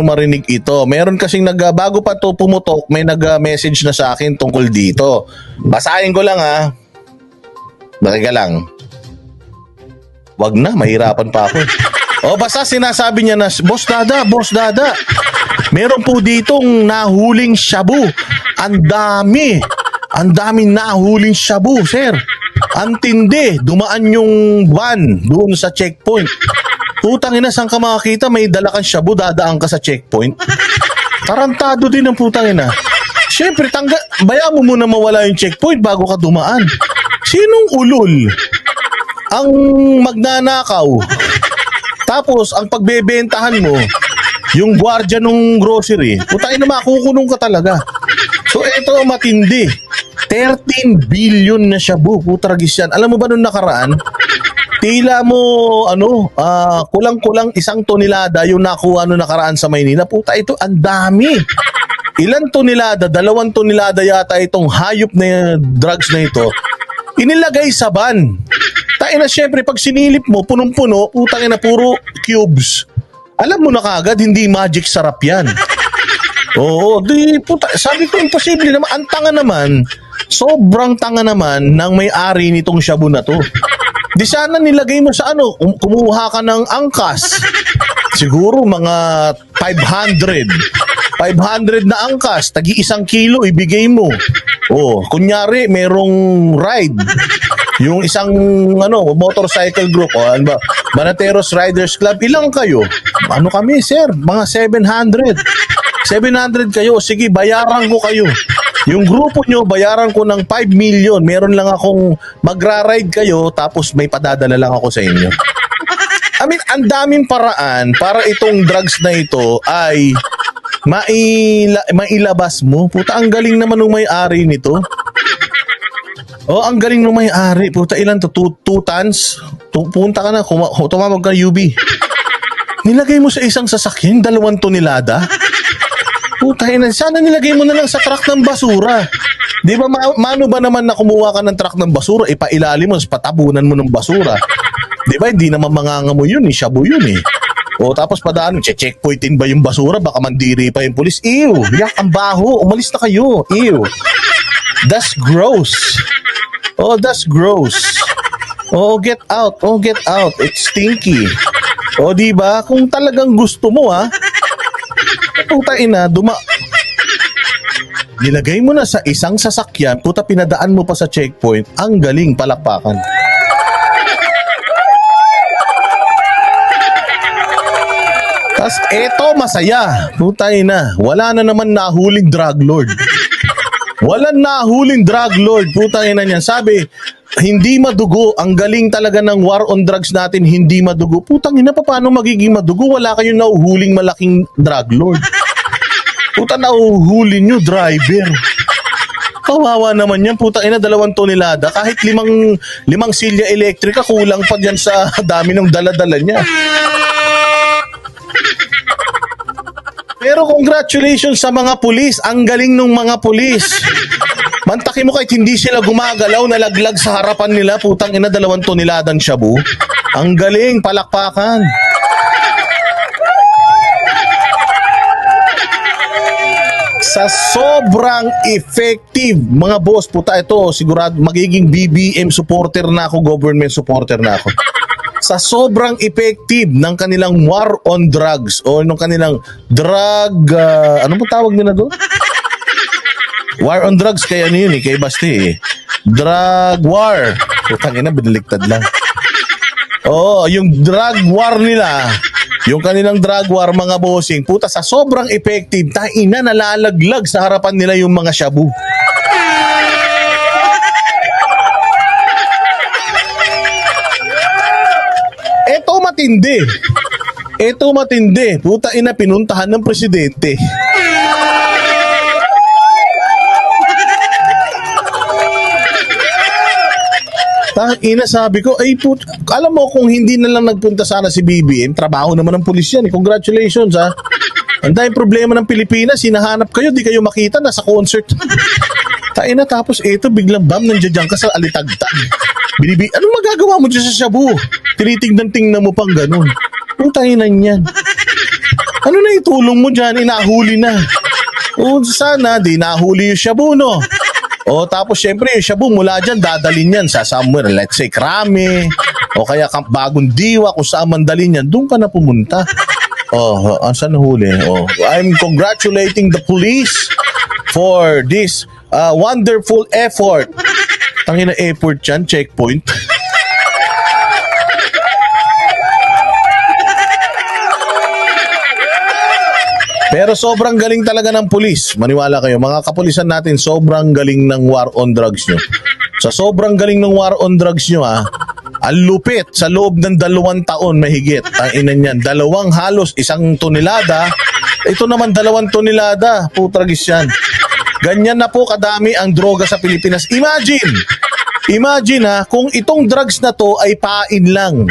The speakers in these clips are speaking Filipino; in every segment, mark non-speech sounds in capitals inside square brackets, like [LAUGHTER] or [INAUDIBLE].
marinig ito. Meron kasing nag bago pa to pumutok, may nag-message na sa akin tungkol dito. Basahin ko lang ha. Baka lang. Wag na, mahirapan pa ako. [LAUGHS] O basta sinasabi niya na, Boss Dada, Boss Dada, meron po ditong nahuling shabu. Ang dami. Ang daming nahuling shabu, sir. Ang tindi. Dumaan yung van doon sa checkpoint. Putang ina, saan ka makakita? May dala kang shabu, dadaan ka sa checkpoint. Tarantado din ang putang ina. Siyempre, tangga, bayaan mo muna mawala yung checkpoint bago ka dumaan. Sinong ulol? Ang magnanakaw. Tapos, ang pagbebentahan mo, yung gwardiya ng grocery, putang ina, makukulong ka talaga. So, ang matindi. 13 billion na shabu, putragis yan. Alam mo ba nung nakaraan, tila mo, ano, ah, kulang-kulang isang tonelada yung nakuha nung nakaraan sa Maynila. Puta, ito, ang dami. Ilan tonelada, dalawang tonelada yata itong hayop na drugs na ito, inilagay sa van. Tain na syempre, pag sinilip mo, punong-puno, putang ina, puro cubes. Alam mo na kagad, hindi magic sarap yan. Oo, di puta, sabi ko imposible naman. Ang tanga naman, sobrang tanga naman ng may-ari nitong shabu na to. Di sana nilagay mo sa ano, kum- kumuha ka ng angkas. Siguro mga 500. 500 na angkas, tagi isang kilo, ibigay mo. Oh, kunyari, merong ride. Yung isang ano, motorcycle group, oh, ano ba? Banateros Riders Club, ilang kayo? Ano kami, sir? Mga 700. 700 kayo, sige, bayaran ko kayo. Yung grupo nyo, bayaran ko ng 5 million. Meron lang akong magra-ride kayo, tapos may padadala lang ako sa inyo. I mean, ang daming paraan para itong drugs na ito ay maila, mailabas mo. Puta, ang galing naman ng may-ari nito. Oh, ang galing ng may-ari. Puta, ilan to? Two, two tons? Tu- Punta ka na, kuma- tumawag ka UB. Nilagay mo sa isang sasakyan, dalawang tonelada? Puta, ina, sana nilagay mo na lang sa truck ng basura. Di ba, ma- mano ba naman na kumuha ka ng truck ng basura, ipailalim mo, patabunan mo ng basura. Di ba, hindi naman manganga mo yun, eh, shabu yun eh. O tapos padaan, che-checkpointin ba yung basura? Baka mandiri pa yung pulis. Ew, yak, ang baho. Umalis na kayo. Ew. That's gross. Oh, that's gross. Oh, get out. Oh, get out. It's stinky. O, di ba? Kung talagang gusto mo, ha? Puta ina, duma... Nilagay mo na sa isang sasakyan, puta pinadaan mo pa sa checkpoint, ang galing palakpakan. Tas eto masaya. Puta ina, wala na naman nahuling drug lord. Walang nahuling drug lord. Puta ina niyan. Sabi, hindi madugo. Ang galing talaga ng war on drugs natin, hindi madugo. Putang ina, pa, paano magiging madugo? Wala kayong nahuhuling malaking drug lord. Puta, nahuhuli nyo, driver. Kawawa naman yan, puta ina, dalawang tonelada. Kahit limang, limang silya elektrika, kulang pa dyan sa dami ng daladala niya. Pero congratulations sa mga pulis. Ang galing ng mga pulis. Mantaki mo kahit hindi sila gumagalaw, nalaglag sa harapan nila, putang ina, dalawang toneladang shabu. Ang galing, palakpakan. Sa sobrang effective, mga boss, puta ito, sigurado magiging BBM supporter na ako, government supporter na ako. Sa sobrang effective ng kanilang war on drugs o ng kanilang drug, ah, ano po tawag nila doon? War on drugs, kaya ano yun eh, kay Basti eh. Drug war. Putang ina, binaliktad lang. Oo, yung drug war nila, yung kanilang drug war mga bossing, puta sa sobrang effective, taina nalalaglag sa harapan nila yung mga shabu. Eto matindi. Eto matindi. Puta ina pinuntahan ng presidente. Tang ina sabi ko, ay put, alam mo kung hindi na lang nagpunta sana si BBM, trabaho naman ng pulis yan. eh. Congratulations ha. Ang daming problema ng Pilipinas, hinahanap kayo, di kayo makita, nasa concert. [LAUGHS] Tain na tapos eto biglang bam nandiyan ka sa alitagtag. Binibi, anong magagawa mo dyan sa shabu? Tinitignan-tingnan mo pang ganun. Ang tahinan yan. Ano na itulong mo dyan? Inahuli na. O sana, di nahuli yung shabu, no? O tapos syempre yung shabu mula dyan, dadalin yan sa somewhere, let's say Krame, o kaya Camp Bagong Diwa, kung saan man dalin yan, doon ka na pumunta. Oh, oh, saan nahuli? Oh, I'm congratulating the police for this uh, wonderful effort. Tangina effort yan, checkpoint. Pero sobrang galing talaga ng pulis. Maniwala kayo, mga kapulisan natin, sobrang galing ng war on drugs nyo. Sa sobrang galing ng war on drugs nyo, ha, ang lupit sa loob ng dalawang taon mahigit. Ang ina niyan, dalawang halos isang tonelada. Ito naman dalawang tonelada. Putragis yan. Ganyan na po kadami ang droga sa Pilipinas. Imagine! Imagine ha, kung itong drugs na to ay pain lang.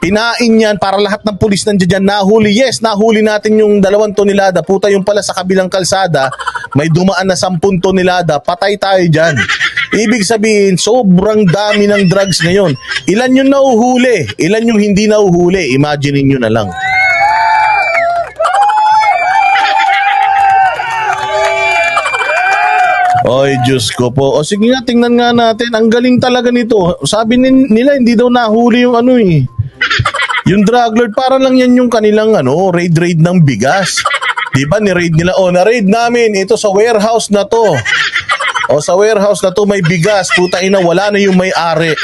Pinain yan para lahat ng pulis nandiyan dyan nahuli. Yes, nahuli natin yung dalawang tonelada. Puta yung pala sa kabilang kalsada, may dumaan na sampung tonelada. Patay tayo dyan. Ibig sabihin, sobrang dami ng drugs ngayon. Ilan yung nauhuli? Ilan yung hindi nauhuli? Imagine nyo na lang. Oy, Diyos ko po. O sige nga, tingnan nga natin. Ang galing talaga nito. Sabi nila, hindi daw nahuli yung ano eh. Yung drug lord, para lang yan yung kanilang ano, raid-raid ng bigas. [LAUGHS] Di ba, ni-raid nila, oh, na-raid namin, ito sa warehouse na to. O sa warehouse na to may bigas, puta ina, wala na yung may-ari.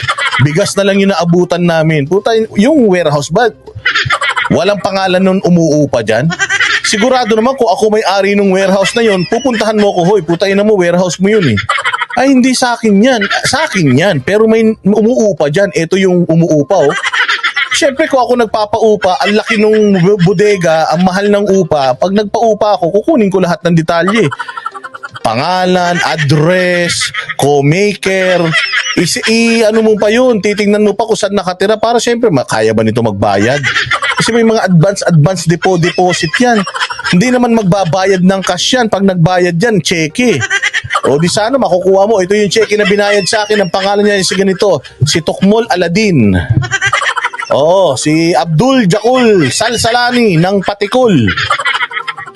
Bigas na lang yung naabutan namin. Puta, yung warehouse ba, walang pangalan nun umuupa dyan? Sigurado naman kung ako may-ari ng warehouse na yon, pupuntahan mo ko, hoy, puta ina mo, warehouse mo yun eh. Ay, hindi sa akin yan. Sa akin yan. Pero may umuupa dyan. Ito yung umuupa, oh. Siyempre kung ako nagpapaupa, ang laki nung bodega, ang mahal ng upa, pag nagpaupa ako, kukunin ko lahat ng detalye. Pangalan, address, co-maker, isi, i, ano mo pa yun, titingnan mo pa kung saan nakatira para siyempre, kaya ba nito magbayad? Kasi may mga advance, advance depo, deposit yan. Hindi naman magbabayad ng cash yan. Pag nagbayad yan, cheque. O di sana makukuha mo. Ito yung cheque na binayad sa akin. Ang pangalan niya si ganito, si Tukmol Aladin. Oo, si Abdul Jakul Salsalani ng Patikul.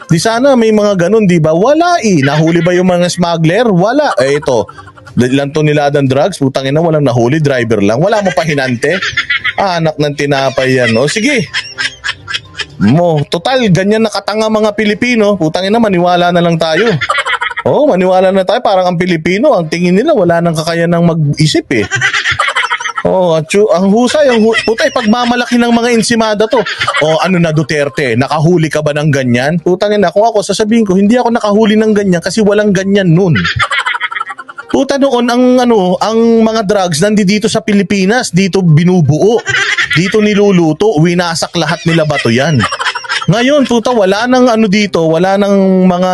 Di sana may mga ganun, di ba? Wala eh. Nahuli ba yung mga smuggler? Wala. Eh ito, ilan toneladan drugs, putang ina, walang nahuli, driver lang. Wala mo pa hinante. Ah, anak ng tinapay yan, no? Sige. Mo, total, ganyan nakatanga mga Pilipino. Putang ina, maniwala na lang tayo. Oh, maniwala na tayo. Parang ang Pilipino, ang tingin nila, wala nang kakayanang mag-isip eh. Oh, at yu- ang husay, ang hu- putay, pagmamalaki ng mga insimada to. Oh, ano na Duterte, nakahuli ka ba ng ganyan? Putang ina, kung ako sasabihin ko, hindi ako nakahuli ng ganyan kasi walang ganyan nun. Puta noon ang ano, ang mga drugs nandito sa Pilipinas, dito binubuo, dito niluluto, winasak lahat nila bato yan. Ngayon, puta, wala nang ano dito, wala nang mga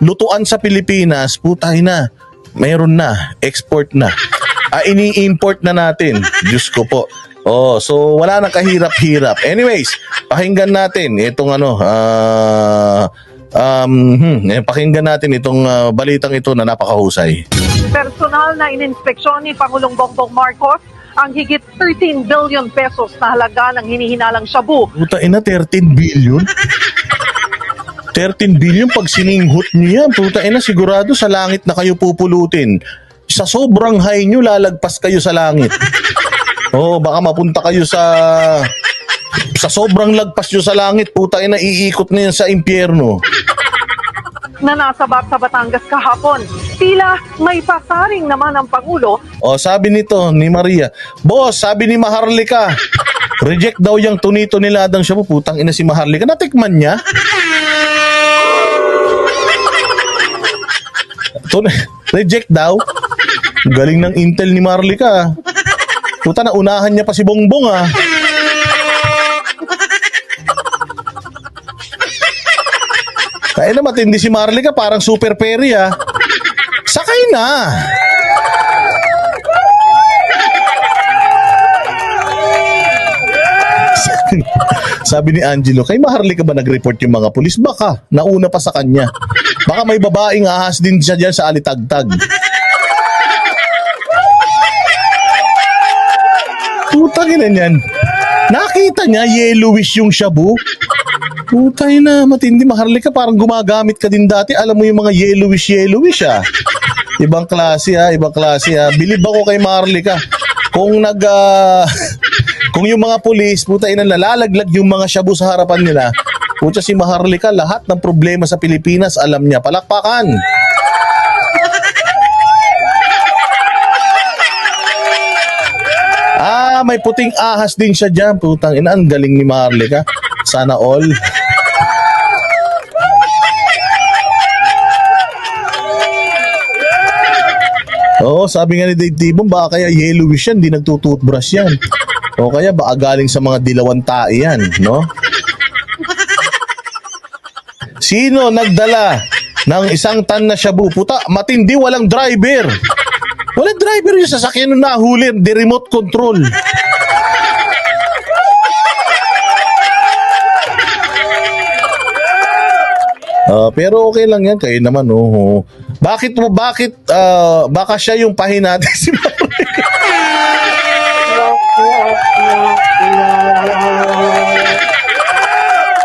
lutuan sa Pilipinas, puta na, mayroon na, export na. Ah, ini-import na natin. Diyos ko po. Oh, so wala nang kahirap-hirap. Anyways, pakinggan natin itong ano, ah um, hmm, eh, pakinggan natin itong ah, balitang ito na napakahusay. Personal na ininspeksyon ni Pangulong Bongbong Marcos ang higit 13 billion pesos na halaga ng hinihinalang shabu Puta ina, 13 billion? 13 billion pag sininghot niyo yan. Puta ina, sigurado sa langit na kayo pupulutin. Sa sobrang high nyo, lalagpas kayo sa langit. Oo, baka mapunta kayo sa... Sa sobrang lagpas nyo sa langit, puta ina, iikot na yan sa impyerno. na nasabak sa Batangas kahapon. Tila may pasaring naman ang Pangulo O sabi nito ni Maria, Boss, sabi ni Maharlika, reject daw yung tunito niladang siya mo. Putang ina si Maharlika. Natikman niya? Tun- [LAUGHS] reject daw? Galing ng intel ni Maharlika. Puta na unahan niya pa si Bongbong ah. Kaya na matindi si Marlika, parang super peri ah. Sakay na. Sabi ni Angelo, kay Maharli ka ba nag-report yung mga pulis? Baka, nauna pa sa kanya. Baka may babaeng ahas din siya dyan sa alitagtag. Putang ina niyan. Nakita niya yellowish yung shabu. Putay na, matindi. Maharlika, parang gumagamit ka din dati. Alam mo yung mga yellowish-yellowish ah. Ibang klase ah, ibang klase ah. Bilib ako kay Maharlika. Kung nag... ah, [LAUGHS] kung yung mga pulis, puta ina, nalalaglag yung mga shabu sa harapan nila, puta si Maharlika, lahat ng problema sa Pilipinas, alam niya. Palakpakan! Ah, may puting ahas din siya dyan. Putang ina, ang galing ni Maharlika. Sana all. Oo, sabi nga ni Dave Tibon, baka kaya yellowish yan, di nagtututbrush yan. O kaya baka galing sa mga dilawan tae yan, no? Sino nagdala ng isang tan na shabu? Puta, matindi walang driver. Walang driver yung sasakyan nung nahuli, di remote control. [LAUGHS] Ah, pero okay lang yan kayo naman oh. Bakit mo bakit ah, baka siya yung pahinati [LAUGHS] si Mario? [LAUGHS]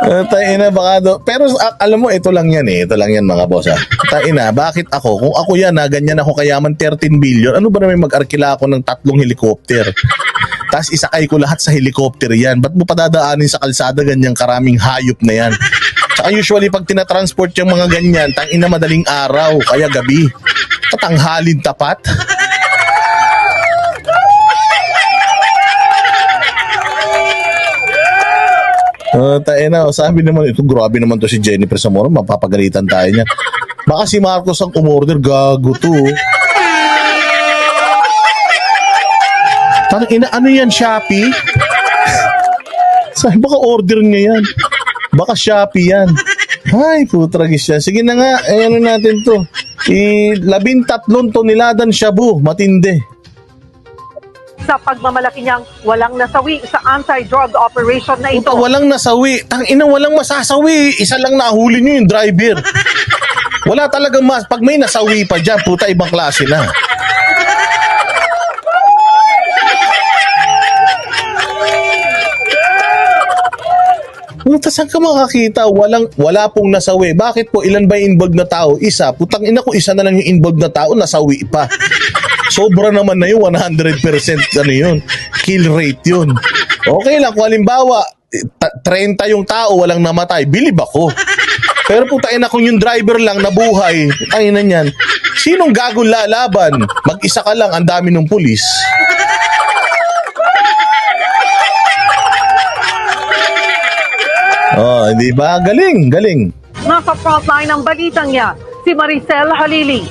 Uh, taina baka do. Pero ah, alam mo ito lang yan eh. Ito lang yan mga boss ah. Taina, bakit ako? Kung ako yan na ganyan ako kayaman 13 billion, ano ba naman mag-arkila ako ng tatlong helicopter? Tapos isakay ko lahat sa helicopter yan. Ba't mo padadaanin sa kalsada ganyang karaming hayop na yan? Tsaka usually pag tinatransport yung mga ganyan, tang ina madaling araw, kaya gabi. Tatanghalin tapat. Uh, tayo na, sabi naman ito, grabe naman to si Jennifer Zamora, mapapagalitan tayo niya. Baka si Marcos ang umorder, gago to. Parang ina, ano yan, Shopee? [LAUGHS] Sabi, baka order niya yan. Baka Shopee yan. Ay, putragis yan. Sige na nga, eh, ano natin to. I, labintatlong toneladan shabu, matindi. Sa pagmamalaki niyang walang nasawi sa anti-drug operation na ito. Puta, walang nasawi. Tang ina, walang masasawi. Isa lang nahuli nyo yung driver. Wala talaga mas. Pag may nasawi pa dyan, puta, ibang klase na. Puta, saan ka makakita? Walang, wala pong nasawi. Bakit po? Ilan ba yung involved na tao? Isa. Putang ina ko, isa na lang yung involved na tao, nasawi pa. Sobra naman na yun, 100% ano yun. Kill rate yun. Okay lang, kung halimbawa, ta- 30 yung tao, walang namatay, bilib ako. Pero putain na kung yung driver lang nabuhay, ay na niyan. Sinong gagong lalaban? Mag-isa ka lang, ang dami ng pulis. Oh, di ba? Galing, galing. Nasa frontline ng balitang niya, si Maricel Halili.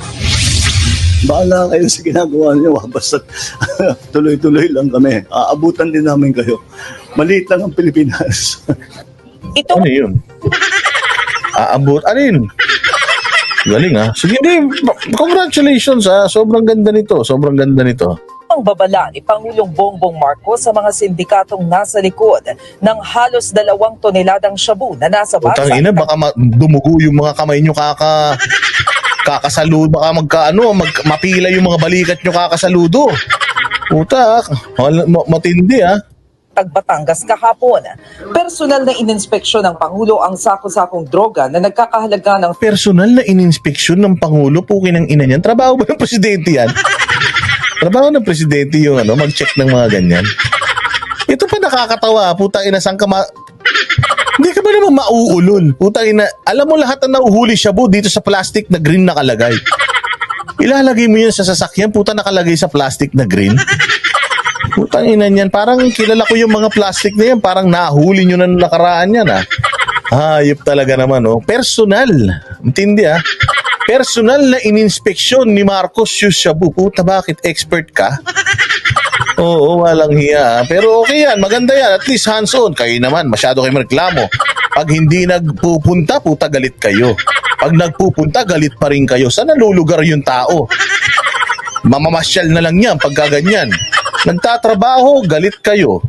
Bahala kayo sa ginagawa niyo. Basta [LAUGHS] tuloy-tuloy lang kami. Aabutan din namin kayo. Maliit lang ang Pilipinas. Ito Ano yun? [LAUGHS] Aabot. Ano yun? Galing ah. Sige, di, congratulations ah. Sobrang ganda nito. Sobrang ganda nito. ang babala ni Pangulong Bongbong Marcos sa mga sindikatong nasa likod ng halos dalawang toneladang shabu na nasa Utang bansa. ina, baka dumugo yung mga kamay nyo kaka kakasaludo, baka magkaano, mag, mapila yung mga balikat nyo kakasaludo. Puta, wala- ma- Tagbatangas kahapon. Personal na ininspeksyon ng Pangulo ang sako-sakong droga na nagkakahalaga ng Personal na ininspeksyon ng Pangulo, pukin ng ina niyan. Trabaho ba ng presidente yan? Trabaho ng presidente yung ano, mag-check ng mga ganyan. Ito pa nakakatawa, puta ina, saan ka ma... Hindi ka ba naman mauulol? Puta ina, alam mo lahat na nauhuli siya bu dito sa plastic na green nakalagay. Ilalagay mo yan sa sasakyan, puta nakalagay sa plastic na green. Putang ina niyan, parang kilala ko yung mga plastic na yan, parang nahuli nyo na nung nakaraan yan ah. Hayop talaga naman oh. Personal. Intindi ah. Personal na ininspeksyon ni Marcos yung shabu. Puta bakit expert ka? Oo, walang hiya. ah. Pero okay yan, maganda yan. At least hands-on. Kayo naman, masyado kayo reklamo. Pag hindi nagpupunta, puta galit kayo. Pag nagpupunta, galit pa rin kayo. Saan nalulugar yung tao? Mamamasyal na lang yan pagka ganyan. Nagtatrabaho, galit kayo.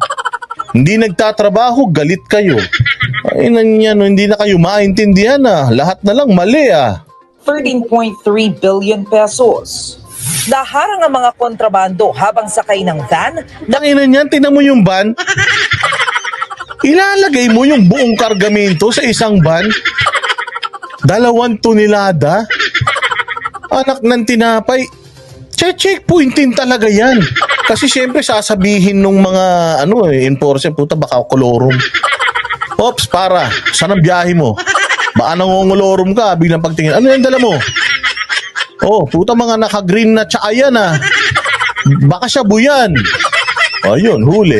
Hindi nagtatrabaho, galit kayo. Ay, nanyan, hindi na kayo maintindihan ah. Lahat na lang mali ah. 13.3 billion pesos. Naharang ang mga kontrabando habang sakay ng van na Tanginan niyan, tinan mo yung van. Ilalagay mo yung buong kargamento sa isang van? Dalawang tonelada? Anak ng tinapay, checkpointin talaga yan. Kasi syempre sasabihin nung mga ano eh, enforcer, puta baka kolorum. [LAUGHS] Ops, para, saan ang biyahe mo? Baka nangongolorum ka, biglang pagtingin, ano yung dala mo? Oh, puta mga naka-green na tsaka yan ah. Baka siya buyan. Ayun, huli.